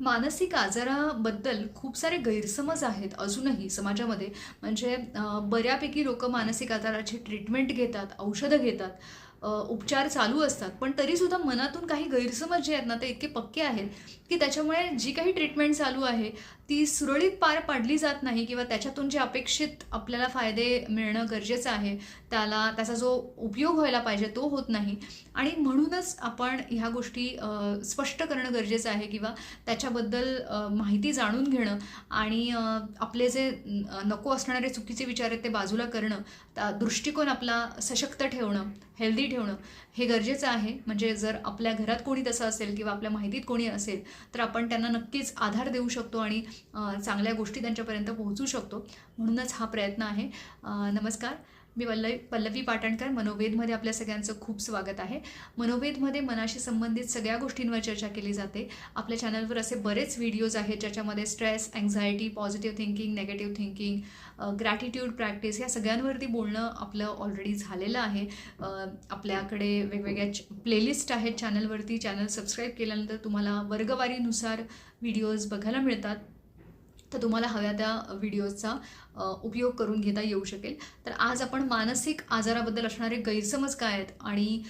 मानसिक आजाराबद्दल खूप सारे गैरसमज आहेत अजूनही समाजामध्ये. म्हणजे बऱ्यापैकी लोक मानसिक आजाराची ट्रीटमेंट घेतात औषधं घेतात. उपचार चालू असतात. पण तरीसुद्धा मनातून काही गैरसमज जे आहेत ना ते इतके पक्के आहेत की त्याच्यामुळे जी काही ट्रीटमेंट चालू आहे ती सुरळीत पार पाडली जात नाही किंवा त्याच्यातून जे अपेक्षित आपल्याला फायदे मिळणं गरजेचं आहे त्याला त्याचा जो उपयोग व्हायला पाहिजे तो होत नाही. आणि म्हणूनच आपण ह्या गोष्टी स्पष्ट करणं गरजेचं आहे किंवा त्याच्याबद्दल माहिती जाणून घेणं आणि आपले जे नको असणारे चुकीचे विचार आहेत ते बाजूला करणं त्या दृष्टिकोन आपला सशक्त ठेवणं हेल्दी ठेवणं हे गरजेचं आहे. म्हणजे जर आपल्या घरात कोणी तसं असेल किंवा आपल्या माहितीत कोणी असेल तर आपण त्यांना नक्कीच आधार देऊ शकतो आणि चांगल्या गोष्टी त्यांच्यापर्यंत पोहोचू शकतो. म्हणूनच हा प्रयत्न आहे. नमस्कार. मी वल्लवी पल्लवी पाटणकर मनोवेदमध्ये आपल्या सगळ्यांचं खूप स्वागत आहे. मनोवेदमध्ये मनाशी संबंधित सगळ्या गोष्टींवर चर्चा केली जाते. आपल्या चॅनलवर असे बरेच व्हिडिओज आहेत ज्याच्यामध्ये stress anxiety positive thinking negative thinking gratitude practice या सगळ्यांवरती बोलणं आपलं ऑलरेडी झालेलं आहे. आपल्याकडे वेगवेगळ्या प्लेलिस्ट आहेत चॅनलवरती चॅनल सबस्क्राईब केल्यानंतर तुम्हाला वर्गवारीनुसार व्हिडिओज बघायला मिळतात. तर तुम्हाला हव्या त्या व्हिडिओजचा उपयोग करून घेता येऊ शकेल. तर आज आपण मानसिक आजाराबद्दल असणारे गैरसमज काय आहेत आणि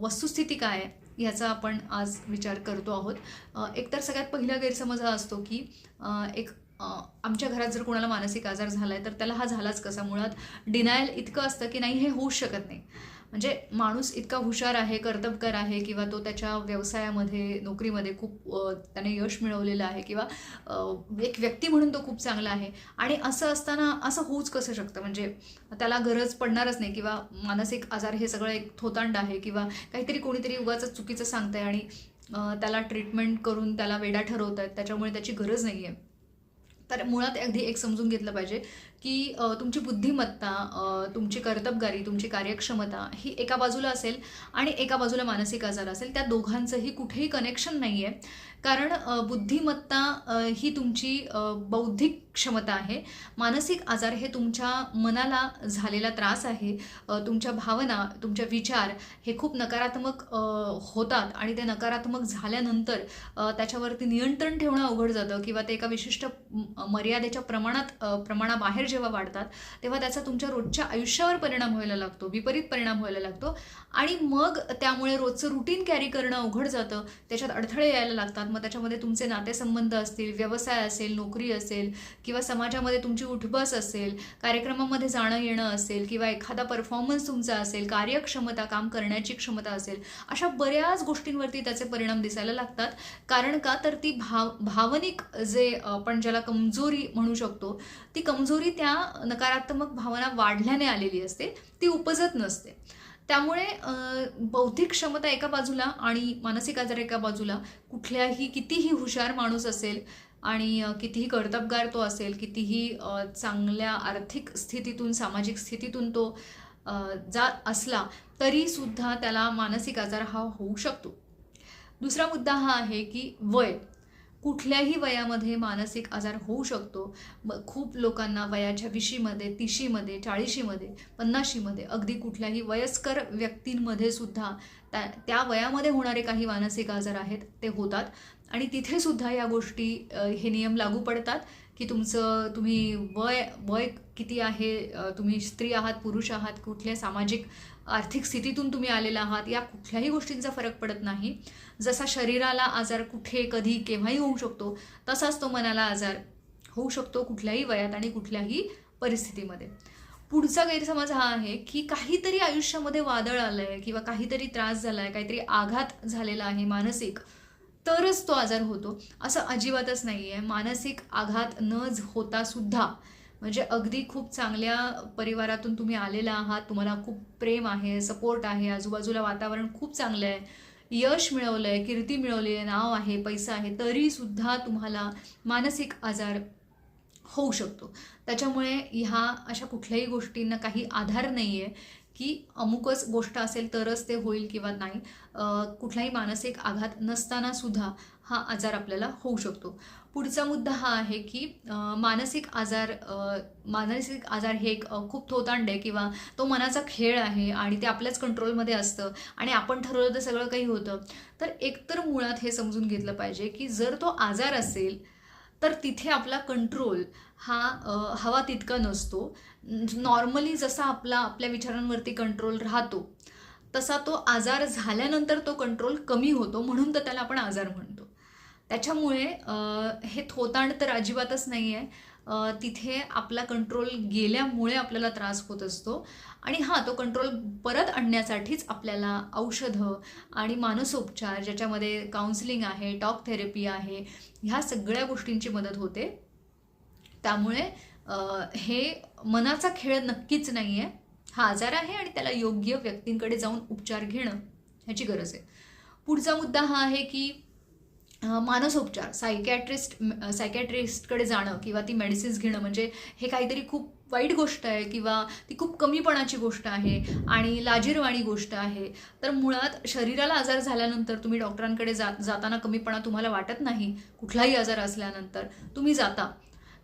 वस्तुस्थिती काय आहे याचा आपण आज विचार करतो आहोत. एकतर सगळ्यात पहिला गैरसमज हा असतो की एक आमच्या घरात जर कोणाला मानसिक आजार झाला आहे तर त्याला हा झालाच कसा? मुळात डिनायल इतकं असतं की नाही हे होऊच शकत नाही. म्हणजे माणूस इतका हुशार आहे कर्तबकर आहे किंवा तो त्याच्या व्यवसायामध्ये नोकरीमध्ये खूप त्याने यश मिळवलेलं आहे किंवा एक व्यक्ती म्हणून तो खूप चांगला आहे. आणि असं असताना असं होऊच कसं शकतं? म्हणजे त्याला गरज पडणारच नाही किंवा मानसिक आजार हे सगळं एक थोतांड आहे किंवा काहीतरी कोणीतरी उगाच चुकीचं सांगतंय आणि त्याला ट्रीटमेंट करून त्याला वेडा ठरवत आहेत त्याच्यामुळे त्याची गरज नाही आहे तर मुळात अगदी एक समजून घेतलं पाहिजे की तुमची बुद्धिमत्ता तुमची कर्तबगारी तुमची कार्यक्षमता ही एका बाजूला असेल आणि एका बाजूला मानसिक आजार असेल त्या दोघांचंही कुठेही कनेक्शन नाही आहे कारण बुद्धिमत्ता ही तुमची बौद्धिक क्षमता आहे. मानसिक आजार हे तुमच्या मनाला झालेला त्रास आहे. तुमच्या भावना तुमच्या विचार हे खूप नकारात्मक होतात आणि ते नकारात्मक झाल्यानंतर त्याच्यावरती नियंत्रण ठेवणं अवघड जातं किंवा ते एका विशिष्ट मर्यादेच्या प्रमाणात प्रमाणाबाहेर प्रमाणाबाहेर जेव्हा वाढतात तेव्हा त्याचा तुमच्या रोजच्या आयुष्यावर परिणाम व्हायला लागतो विपरीत परिणाम व्हायला लागतो. आणि मग त्यामुळे रोजचं रुटीन कॅरी करणं अवघड जातं. त्याच्यात अडथळे यायला लागतात. मग त्याच्यामध्ये तुमचे नातेसंबंध असतील व्यवसाय असेल नोकरी असेल किंवा समाजामध्ये तुमची उठबस असेल कार्यक्रमामध्ये जाणं येणं असेल किंवा एखादा परफॉर्मन्स तुमचा असेल कार्यक्षमता काम करण्याची क्षमता असेल अशा बऱ्याच गोष्टींवरती त्याचे परिणाम दिसायला लागतात. कारण का? तर ती भाव भावनिक जे आपण ज्याला कमजोरी म्हणू शकतो ती कमजोरी त्या नकारात्मक भावना वाढल्याने आलेली असते ती उपजत नसते. त्यामुळे बौद्धिक क्षमता एका बाजूला आणि मानसिक आजार एका बाजूला कुठल्याही कितीही हुशार माणूस असेल आणि कितीही कर्तबगार तो असेल कितीही चांगल्या आर्थिक स्थितीतून सामाजिक स्थितीतून तो जात असला तरीसुद्धा त्याला मानसिक आजार हा होऊ शकतो. दुसरा मुद्दा हा आहे की वय. कुठल्याही वयामध्ये मानसिक आजार होऊ शकतो. खूप लोकांना वयाच्या विशीमध्ये तिशीमध्ये चाळीशीमध्ये पन्नाशीमध्ये अगदी कुठल्याही वयस्कर व्यक्तींमध्ये सुद्धा त्या त्या वयामध्ये होणारे काही मानसिक आजार आहेत ते होतात. आणि तिथेसुद्धा या गोष्टी हे नियम लागू पडतात की तुमचं तुम्ही वय वय किती आहे तुम्ही स्त्री आहात पुरुष आहात कुठल्या सामाजिक आर्थिक स्थितीतून तुम्ही आलेला आहात या कुठल्याही गोष्टींचा फरक पडत नाही. जसा शरीराला आजार कुठे कधी केव्हाही होऊ शकतो तसाच तो मनाला आजार होऊ शकतो कुठल्याही वयात आणि कुठल्याही परिस्थितीमध्ये. पुढचा गैरसमज हा आहे की काहीतरी आयुष्यामध्ये वादळ आलं आहे किंवा काहीतरी त्रास झाला आहे काहीतरी आघात झालेला आहे मानसिक तरच तो आजार होतो. असं अजिबातच नाही आहे मानसिक आघात न होता सुद्धा म्हणजे अगदी खूप चांगल्या परिवारातून तुम्ही आलेला आहात. तुम्हाला खूप प्रेम आहे सपोर्ट आहे. आजूबाजूला वातावरण खूप चांगलं आहे. यश मिळवलं आहे कीर्ती मिळवली आहे नाव आहे पैसा आहे तरीसुद्धा तुम्हाला मानसिक आजार होऊ शकतो. त्याच्यामुळे ह्या अशा कुठल्याही गोष्टींना काही आधार नाही आहे की अमुकच गोष्ट असेल तरच ते होईल किंवा नाही. कुठलाही मानसिक आघात नसतानासुद्धा हा आजार आपल्याला होऊ शकतो. पुढचा मुद्दा हा आहे की मानसिक आजार मानसिक आजार हे एक खूप थोतांड आहे किंवा तो मनाचा खेळ आहे आणि ते आपल्याच कंट्रोलमध्ये असतं आणि आपण ठरवलं तर सगळं काही होतं. तर एकतर मुळात हे समजून घेतलं पाहिजे की जर तो आजार असेल तर तिथे आपला कंट्रोल हा हवा तितका नसतो. नॉर्मली जसा आपला आपल्या विचारांवरती कंट्रोल राहतो तसा तो आजार झाल्यानंतर तो कंट्रोल कमी होतो म्हणून तर त्याला आपण आजार म्हणतो. त्याच्यामुळे हे थोतांड तर अजिबातच नाही आहे तिथे आपला कंट्रोल गेल्यामुळे आपल्याला त्रास होत असतो. आणि हां तो कंट्रोल परत आणण्यासाठीच आपल्याला औषधं आणि मानसोपचार ज्याच्यामध्ये काउन्सिलिंग आहे टॉक थेरपी आहे ह्या सगळ्या गोष्टींची मदत होते. त्यामुळे हे मनाचा खेळ नक्कीच नाही आहे हा आजार आहे आणि त्याला योग्य व्यक्तींकडे जाऊन उपचार घेणं ह्याची गरज आहे. पुढचा मुद्दा हा आहे की मानसोपचार सायकॅट्रिस्ट सायकॅट्रिस्टकडे जाणं किंवा ती मेडिसिन्स घेणं म्हणजे हे काहीतरी खूप वाईट गोष्ट आहे किंवा ती खूप कमीपणाची गोष्ट आहे आणि लाजीरवाणी गोष्ट आहे. तर मुळात शरीराला आजार झाल्यानंतर तुम्ही डॉक्टरांकडे जा जाताना कमीपणा तुम्हाला वाटत नाही कुठलाही आजार असल्यानंतर तुम्ही जाता.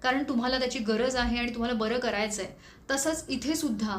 कारण तुम्हाला त्याची गरज आहे आणि तुम्हाला बरं करायचं आहे तसंच इथे सुद्धा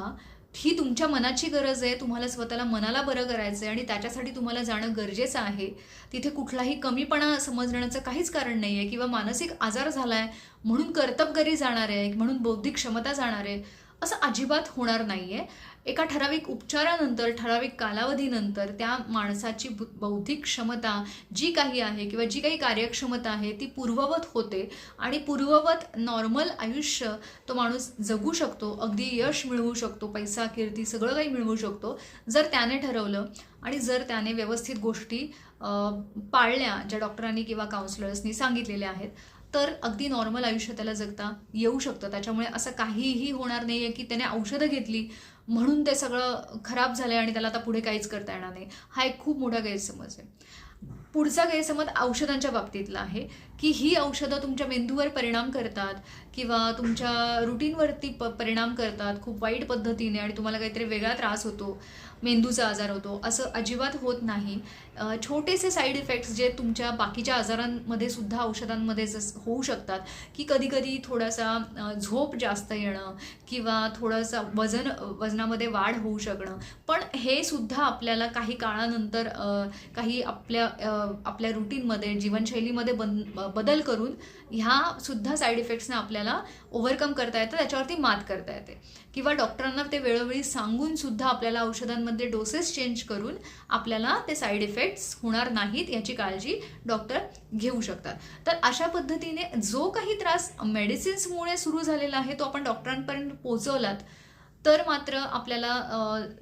ही तुमच्या मनाची गरज आहे तुम्हाला स्वतःला मनाला बरं करायचं आहे आणि त्याच्यासाठी तुम्हाला जाणं गरजेचं आहे तिथे कुठलाही कमीपणा समजण्याचं काहीच कारण नाही आहे किंवा मानसिक आजार झाला आहे म्हणून कर्तबगारी जाणार आहे म्हणून बौद्धिक क्षमता जाणार आहे असं अजिबात होणार नाही आहे एका ठराविक उपचारानंतर ठराविक कालावधीनंतर त्या माणसाची बु- बौद्धिक क्षमता जी काही आहे किंवा जी काही कार्यक्षमता आहे ती पूर्ववत होते आणि पूर्ववत नॉर्मल आयुष्य तो माणूस जगू शकतो अगदी यश मिळवू शकतो पैसा कीर्ती सगळं काही मिळवू शकतो. जर त्याने ठरवलं आणि जर त्याने व्यवस्थित गोष्टी पाळल्या ज्या डॉक्टरांनी किंवा काउन्सिलर्सनी सांगितलेल्या आहेत तर अगदी नॉर्मल आयुष्य त्याला जगता येऊ शकतं. त्याच्यामुळे असं काहीही होणार नाही आहे की त्याने औषधं घेतली म्हणून ते सगळं खराब झालं आणि त्याला आता पुढे काहीच करता येणार नाही. हा एक खूप मोठा गैरसमज आहे. पुढचा गैरसमज औषधांच्या बाबतीतला आहे. की ही औषधं तुमच्या मेंदूवर परिणाम करतात किंवा तुमच्या रुटीनवरती प परिणाम करतात खूप वाईट पद्धतीने आणि तुम्हाला काहीतरी वेगळा त्रास होतो मेंदूचा आजार होतो असं अजिबात होत नाही. छोटेसे साईड इफेक्ट्स जे तुमच्या बाकीच्या आजारांमध्ये सुद्धा औषधांमध्ये जस होऊ शकतात की कधीकधी थोडासा झोप जास्त येणं किंवा थोडंसं वजन वजनामध्ये वाढ होऊ शकणं. पण हे सुद्धा आपल्याला काही काळानंतर काही आपल्या आपल्या रुटीनमध्ये जीवनशैलीमध्ये बन बदल करून ह्या सुद्धा साईड इफेक्ट्सना आपल्याला ओव्हरकम करता येतं त्याच्यावरती मात करता येते. किंवा डॉक्टरांना ते वेळोवेळी सांगून सुद्धा आपल्याला औषधांमध्ये डोसेस चेंज करून आपल्याला ते साईड इफेक्ट्स होणार नाहीत याची काळजी डॉक्टर घेऊ शकतात. तर अशा पद्धतीने जो काही त्रास मेडिसिन्समुळे सुरू झालेला आहे तो आपण डॉक्टरांपर्यंत पोहोचवलात तर मात्र आपल्याला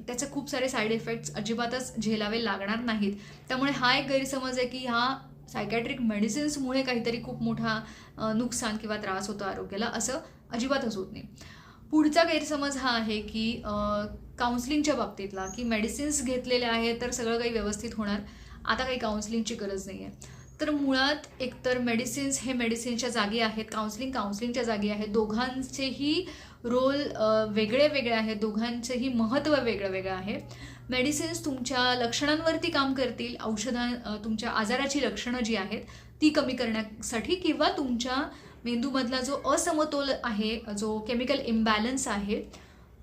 त्याचे खूप सारे साईड इफेक्ट्स अजिबातच झेलावे लागणार नाहीत. त्यामुळे हा एक गैरसमज आहे की ह्या सायकॅट्रिक मेडिसिन्समुळे काहीतरी खूप मोठा नुकसान किंवा त्रास होतो आरोग्याला असं अजिबातच होत नाही. पुढचा गैरसमज हा आहे की काउन्सिलिंगच्या बाबतीतला की मेडिसिन्स घेतलेले आहेत तर सगळं काही व्यवस्थित होणार. आता काही काउन्सिलिंगची गरज नाही आहे तर मुळात एकतर मेडिसिन्स हे मेडिसिनच्या जागी आहेत काउन्सिलिंग काउन्सिलिंगच्या जागी आहेत. दोघांचेही रोल वेगळे वेगळे आहेत दोघांचेही महत्त्व वेगळं वेगळं आहे. मेडिसिन्स तुमच्या लक्षणांवरती काम करतील औषधां तुमच्या आजाराची लक्षणं जी आहेत ती कमी करण्यासाठी किंवा तुमच्या मेंदूमधला जो असमतोल आहे जो केमिकल इम्बॅलन्स आहे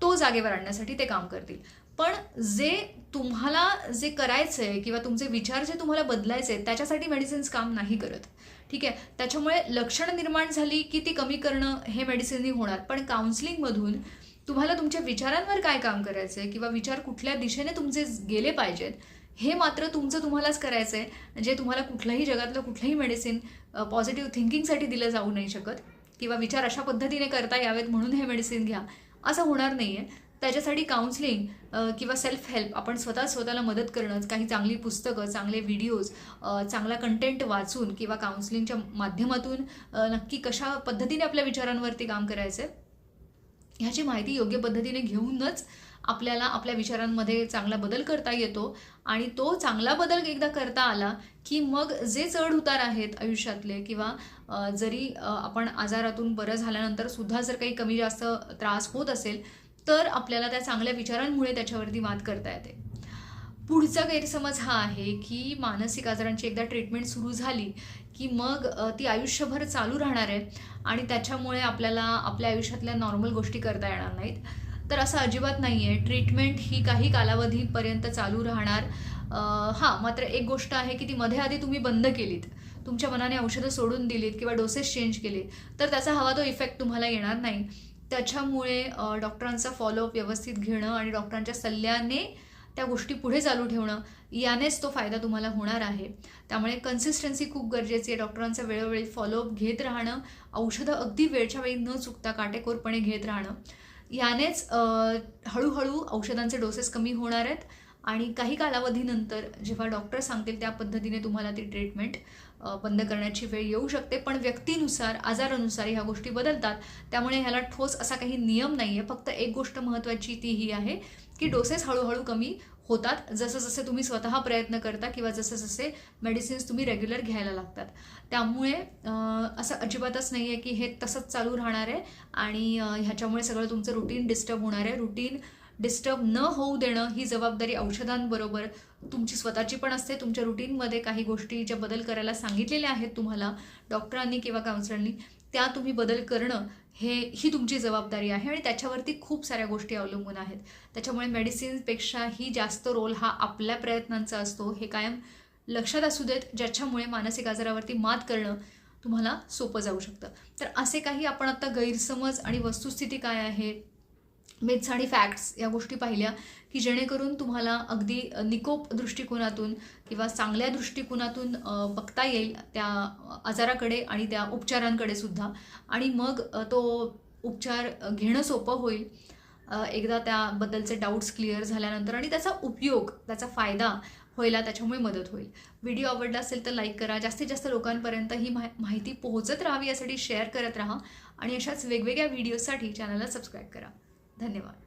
तो जागेवर आणण्यासाठी ते काम करतील. पण जे तुम्हाला जे करायचं आहे किंवा तुमचे विचार जे तुम्हाला बदलायचे आहेत त्याच्यासाठी मेडिसिन्स काम नाही करत. ठीक आहे? त्याच्यामुळे लक्षणं निर्माण झाली की ती कमी करणं हे मेडिसिननी होणार. पण काउन्सिलिंगमधून तुम्हाला तुमच्या विचारांवर काय काम करायचं आहे किंवा विचार कुठल्या दिशेने तुमचे गेले पाहिजेत हे मात्र तुमचं तुम्हालाच करायचं आहे जे म्हणजे तुम्हाला कुठल्याही जगातलं कुठलंही मेडिसिन पॉझिटिव्ह थिंकिंगसाठी दिलं जाऊ नाही शकत किंवा विचार अशा पद्धतीने करता यावेत म्हणून हे मेडिसिन घ्या. असं होणार नाही आहे त्याच्यासाठी काउन्सिलिंग किंवा सेल्फ हेल्प आपण स्वतः स्वतःला मदत करणं काही चांगली पुस्तकं चांगले व्हिडिओज चांगला कंटेंट वाचून किंवा काउन्सिलिंगच्या माध्यमातून नक्की कशा पद्धतीने आपल्या विचारांवरती काम करायचं आहे ह्याची माहिती योग्य पद्धतीने घेऊनच आपल्याला आपल्या विचारांमध्ये चांगला बदल करता येतो. आणि तो चांगला बदल एकदा करता आला की मग जे चढ उतार आहेत आयुष्यातले किंवा जरी आपण आजारातून बरं झाल्यानंतर सुद्धा जर काही कमी जास्त त्रास होत असेल तर आपल्याला त्या चांगल्या विचारांमुळे त्याच्यावरती मात करता येते. पुढचा गैरसमज हा आहे की मानसिक आजारांची एकदा ट्रीटमेंट सुरू झाली की मग ती आयुष्यभर चालू राहणार आहे आणि त्याच्यामुळे आपल्याला आपल्या आयुष्यातल्या नॉर्मल गोष्टी करता येणार नाहीत. तर असं अजिबात नाही आहे ट्रीटमेंट ही काही कालावधीपर्यंत चालू राहणार. हां मात्र एक गोष्ट आहे की ती मध्ये आधी तुम्ही बंद केलीत. तुमच्या मनाने औषधं सोडून दिलीत किंवा डोसेस चेंज केले तर त्याचा हवा तो इफेक्ट तुम्हाला येणार नाही. त्याच्यामुळे डॉक्टरांचा फॉलोअप व्यवस्थित घेणं आणि डॉक्टरांच्या सल्ल्याने त्या गोष्टी पुढे चालू ठेवणं यानेच तो फायदा तुम्हाला होणार आहे. त्यामुळे कन्सिस्टन्सी खूप गरजेची आहे. डॉक्टरांचा वेळोवेळी फॉलोअप घेत राहणं औषधं अगदी वेळच्या वेळी न चुकता काटेकोरपणे घेत राहणं यानेच हळूहळू औषधांचे डोसेस कमी होणार आहेत. आणि काही कालावधीनंतर जेव्हा डॉक्टर सांगतील त्या पद्धतीने तुम्हाला ती ट्रीटमेंट बंद करण्याची वेळ येऊ शकते. पण व्यक्तीनुसार आजारानुसार ह्या गोष्टी बदलतात. त्यामुळे ह्याला ठोस असा काही नियम नाही आहे फक्त एक गोष्ट महत्त्वाची ती ही आहे की डोसेस हळूहळू कमी होतात. जसं जसे तुम्ही स्वतः प्रयत्न करता किंवा जसे जसे मेडिसिन्स तुम्ही रेग्युलर घ्यायला लागतात. त्यामुळे असं अजिबातच नाही आहे की हे तसंच चालू राहणार आहे आणि ह्याच्यामुळे सगळं तुमचं रुटीन डिस्टर्ब होणार आहे. रुटीन डिस्टर्ब न होऊ देणं ही जबाबदारी औषधांबरोबर तुमची स्वतःची पण असते. तुमच्या रुटीनमध्ये काही गोष्टी ज्या बदल करायला सांगितलेल्या आहेत तुम्हाला डॉक्टरांनी किंवा काउन्सिलरनी त्या तुम्ही बदल करणं हे ही तुमची जबाबदारी आहे आणि त्याच्यावरती खूप साऱ्या गोष्टी अवलंबून आहेत. त्याच्यामुळे मेडिसिन्सपेक्षाही जास्त रोल हा आपल्या प्रयत्नांचा असतो. हे कायम लक्षात असू देत ज्याच्यामुळे मानसिक आजारावरती मात करणं तुम्हाला सोपं जाऊ शकतं. तर असे काही आपण आता गैरसमज आणि वस्तुस्थिती काय आहे मिथ्स आणि फॅक्ट्स या गोष्टी पाहिल्या की जेणेकरून तुम्हाला अगदी निकोप दृष्टिकोनातून किंवा चांगल्या दृष्टिकोनातून बघता येईल त्या आजाराकडे आणि त्या उपचारांकडे सुद्धा. आणि मग तो उपचार घेणं सोपं होईल. एकदा त्याबद्दलचे डाऊट्स क्लिअर झाल्यानंतर आणि त्याचा उपयोग त्याचा फायदा व्हायला त्याच्यामुळे मदत होईल. व्हिडिओ आवडला असेल तर लाईक करा. जास्तीत जास्त लोकांपर्यंत ही मा माहिती पोहोचत राहावी यासाठी शेअर करत राहा. आणि अशाच वेगवेगळ्या व्हिडिओसाठी चॅनलला सबस्क्राईब करा. धन्यवाद.